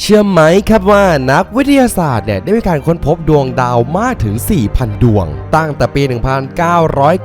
เชื่อไหมครับว่านักวิทยาศาสตร์เนี่ยได้มีการค้นพบดวงดาวมากถึง 4,000 ดวง ตั้งแต่ปี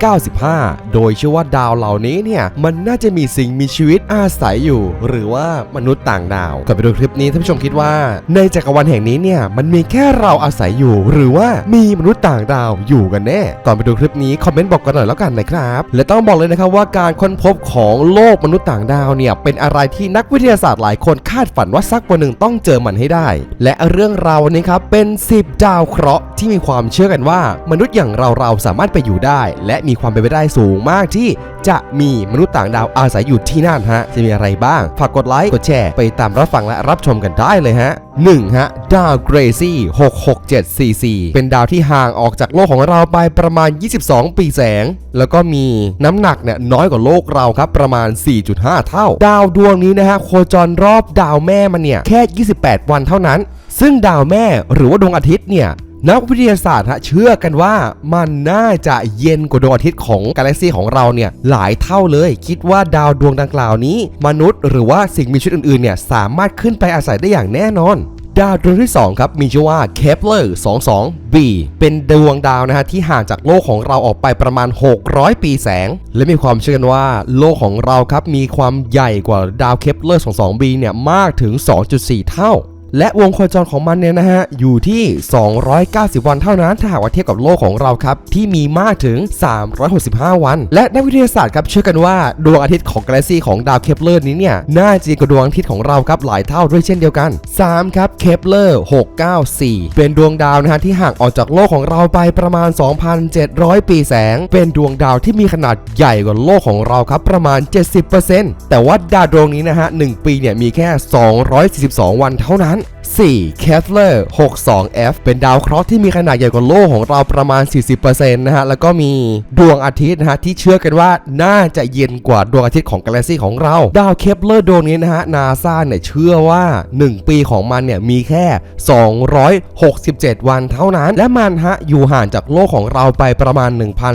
1995 โดยเชื่อว่าดาวเหล่านี้เนี่ย มันน่าจะมีสิ่งมีชีวิตอาศัยอยู่ หรือว่ามนุษย์ต่างดาวก่อนไปดูคลิปนี้ท่านผู้ชมคิดว่า ในจักรวาลแห่งนี้เนี่ยมันมีแค่เราอาศัยอยู่ หรือว่ามีมนุษย์ต่างดาวอยู่กันแน่ก่อนไปดูคลิปนี้คอมเมนต์บอกกันหน่อยแล้วกันนะครับ และต้องบอกเลยนะครับว่าการค้นพบของโลกมนุษย์ต่างดาวเนี่ยเป็นอะไรที่นักวิทยาศาสตร์หลายคนคาดฝันว่าสักวันหนึ่งต้องเจอมันให้ได้ และเรื่องราวนี้ครับเป็น 10 ดาวเคราะห์ที่มีความเชื่อกันว่า มนุษย์อย่างเราเราสามารถไปอยู่ได้ และมีความเป็นไปได้สูงมากที่จะมีมนุษย์ต่างดาวอาศัยอยู่ที่นั่นฮะ จะมีอะไรบ้าง ฝากกดไลค์ กดแชร์ ไปตามรับฟังและรับชมกันได้เลยฮะ 1. ฮะดาวเกรซี่ 667cc เป็นดาวที่ห่างออกจากโลกของเราไปประมาณ 22 ปีแสง แล้วก็มีน้ำหนักเนี่ยน้อยกว่าโลกเราครับประมาณ 4.5 เท่า ดาวดวงนี้นะฮะโคจรรอบดาวแม่มันเนี่ยแค่ 28 วันเท่านั้น ซึ่งดาวแม่หรือว่าดวงอาทิตย์เนี่ย นักวิทยาศาสตร์ฮะเชื่อกันว่ามันน่าจะเย็นกว่าดวงอาทิตย์ของกาแล็กซีของเราเนี่ยหลายเท่าเลย คิดว่าดาวดวงดังกล่าวนี้ มนุษย์หรือว่าสิ่งมีชีวิตอื่นๆเนี่ยสามารถขึ้นไปอาศัยได้อย่างแน่นอนดาวดวงที่ 2 ครับ มีชื่อว่า Kepler 22b เป็นดวงดาวนะฮะที่ห่างจากโลกของเราออกไปประมาณ 600 ปีแสง และมีความเชื่อกันว่าโลกของเราครับมีความใหญ่กว่าดาว Kepler 22b เนี่ยมากถึง 2.4 เท่า และวงโคจรของมันเนี่ยนะฮะ อยู่ที่ 290 วันเท่านั้น ถ้าหากว่าเทียบกับโลกของเราครับ ที่มีมากถึง 365 วัน และนักวิทยาศาสตร์ครับเชื่อกันว่า ดวงอาทิตย์ของกาแล็กซีของดาวเคปเลอร์นี้เนี่ย น่าจะกว่าดวงอาทิตย์ของเราครับหลายเท่าด้วยเช่นเดียวกัน 3 ครับเคปเลอร์694 เป็นดวงดาวนะฮะที่ห่างออกจากโลกของเราไปประมาณ 2,700 ปีแสง เป็นดวงดาวที่มีขนาดใหญ่กว่าโลกของเราครับประมาณ 70%แต่ว่าดาวดวงนี้นะฮะ1ปีเนี่ยมีแค่ 242 วันเท่านั้น4 Kepler 62f เป็นดาวเคราะห์ที่มีขนาดใหญ่กว่าโลกของเราประมาณ 40%นะฮะ แล้วก็มีดวงอาทิตย์นะฮะ ที่เชื่อกันว่าน่าจะเย็นกว่าดวงอาทิตย์ของกาแล็กซีของเรา ดาวเคปเลอร์ดวงนี้นะฮะนาซาเนี่ยเชื่อว่า 1 ปีของมันเนี่ย มีแค่ 267 วันเท่านั้น และมันฮะ อยู่ห่างจากโลกของเราไปประมาณ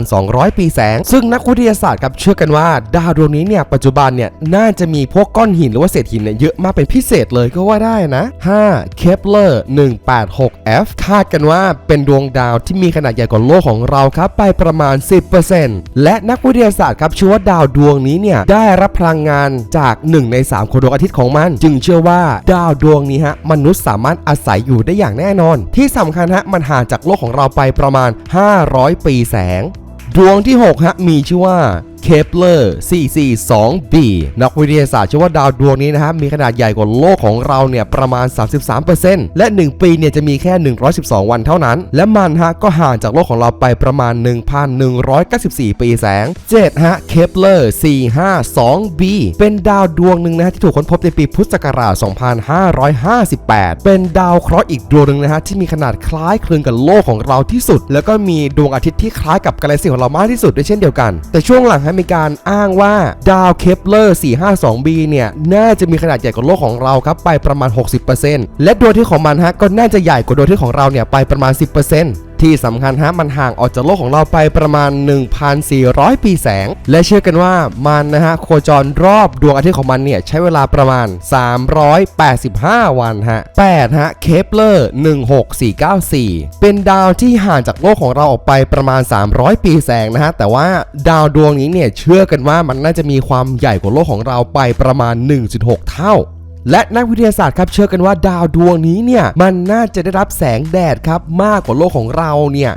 1,200 ปีแสง ซึ่งนักวิทยาศาสตร์ครับเชื่อกันว่าดาวดวงนี้เนี่ยปัจจุบันเนี่ยน่าจะมีพวกก้อนหินหรือว่าเศษหินเนี่ยเยอะมากเป็นพิเศษเลยก็ว่าได้นะ5 Kepler 186f คาดกันว่าเป็นดวงดาวที่มีขนาดใหญ่กว่าโลกของเราครับไปประมาณ 10%และนักวิทยาศาสตร์ครับเชื่อว่าดาวดวงนี้เนี่ยได้รับพลังงานจาก 1 ใน 3ของดวงอาทิตย์ของมัน จึงเชื่อว่าดาวดวงนี้ฮะมนุษย์สามารถอาศัยอยู่ได้อย่างแน่นอน ที่สำคัญฮะมันห่างจากโลกของเราไปประมาณ 500 ปีแสง ดวงที่6ฮะมีชื่อว่า Kepler 442b นักวิทยาศาสตร์เชื่อว่าดาวดวงนี้นะฮะมีขนาดใหญ่กว่าโลกของเราเนี่ยประมาณ 33%และ 1 ปีเนี่ยจะมีแค่ 112 วันเท่านั้น และมันฮะก็ห่างจากโลกของเราไปประมาณ 1,194 ปีแสง 7 ฮะ Kepler 452b เป็นดาวดวงหนึ่งนะฮะที่ถูกค้นพบในปีพุทธศักราช 2558 เป็นดาวเคราะห์อีกดวงหนึ่งนะฮะที่มีขนาดคล้ายคลึงกับโลกของเราที่สุด แล้วก็มีดวงอาทิตย์ที่คล้ายกับกาแล็กซีของเรามากที่สุดด้วยเช่นเดียวกัน แต่ช่วงหลังฮะมีการอ้างว่าดาวเคปเลอร์ 452b เนี่ย น่าจะมีขนาดใหญ่กว่าโลกของเราครับไปประมาณ 60%และดวงอาทิตย์ของมันฮะก็น่าจะใหญ่กว่าดวงอาทิตย์ของเราเนี่ยไปประมาณ 10% ที่สำคัญฮะมันห่างออกจากโลกของเราไปประมาณ 1,400 ปีแสง และเชื่อกันว่ามันนะฮะโคจรรอบดวงอาทิตย์ของมันเนี่ยใช้เวลาประมาณ 385 วันฮะ8ฮะเคปเลอร์16494 เป็นดาวที่ห่างจากโลกของเราออกไปประมาณ 300 ปีแสงนะฮะแต่ว่าดาวดวงนี้เนี่ยเชื่อกันว่ามันน่าจะมีความใหญ่กว่าโลกของเราไปประมาณ 1.6 เท่า และนักวิทยาศาสตร์ครับเชื่อกันว่าดาวดวงนี้เนี่ยมันน่าจะได้รับแสงแดดครับมากกว่าโลกของเราเนี่ย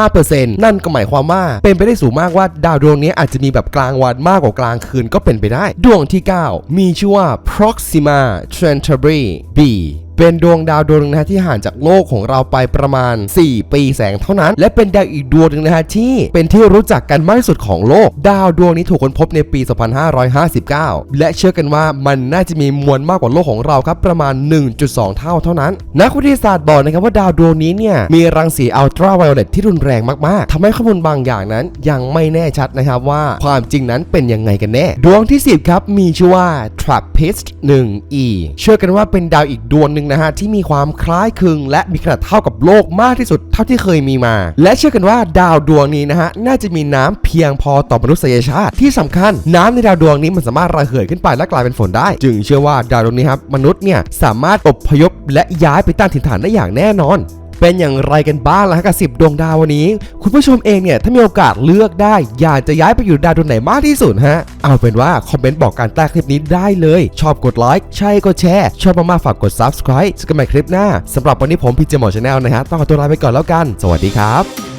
75%นั่นก็หมายความว่าเป็นไปได้สูงมากว่าดาวดวงนี้อาจจะมีแบบกลางวันมากกว่ากลางคืนก็เป็นไปได้ ดวงที่ 9 มีชื่อว่า Proxima Centauri b เป็นดวงดาวดวงหนึงนะที่ห่างจากโลกของเราไปประมาณ 4 ปีแสงเท่านั้น และเป็นดาวอีกดวงหนึ่งนะฮะที่เป็นที่รู้จักกันมากที่สุดของโลก ดาวดวงนี้ถูกค้นพบในปี 2559 และเชื่อกันว่ามันน่าจะมีมวลมากกว่าโลกของเราครับประมาณ 1.2 เท่าเท่านั้น นักวิทยาศาสตร์บอกนะครับว่าดาวดวงนี้เนี่ยมีรังสีอัลตราไวโอเลตที่รุนแรงมากๆทำให้ข้อมูลบางอย่างนั้น ยังไม่แน่ชัดนะครับว่าความจริงนั้นเป็นยังไงกันแน่ ดวงที่ 10 ครับมีชื่อว่า TRAPPIST 1e เชื่อกันว่าเป็นดาวอีกดวงหนึ่งนะฮะที่มีความคล้ายคลึง และมีขนาดเท่ากับโลกมากที่สุดเท่าที่เคยมีมา และเชื่อกันว่าดาวดวงนี้นะฮะน่าจะมีน้ำเพียงพอต่อมนุษยชาติที่สำคัญ น้ำในดาวดวงนี้มันสามารถระเหยขึ้นไปและกลายเป็นฝนได้ จึงเชื่อว่าดาวดวงนี้ครับมนุษย์เนี่ยสามารถอพยพและย้ายไปตั้งถิ่นฐานได้อย่างแน่นอน เป็นอย่างไรกันบ้างล่ะกับสิบดวงดาววันนี้ คุณผู้ชมเองเนี่ยถ้ามีโอกาสเลือกได้ อยากจะย้ายไปอยู่ดาวดวงไหนมากที่สุดฮะ เอาเป็นว่าคอมเมนต์บอกการใต้คลิปนี้ได้เลย ชอบกดไลค์ใช่ก็แชร์ ชอบมากๆฝากกด subscribe สกันใหม่คลิปหน้าสำหรับวันนี้ผมพีเจหมอชาแนลนะฮะต้องขอตัวลาไปก่อนแล้วกัน สวัสดีครับ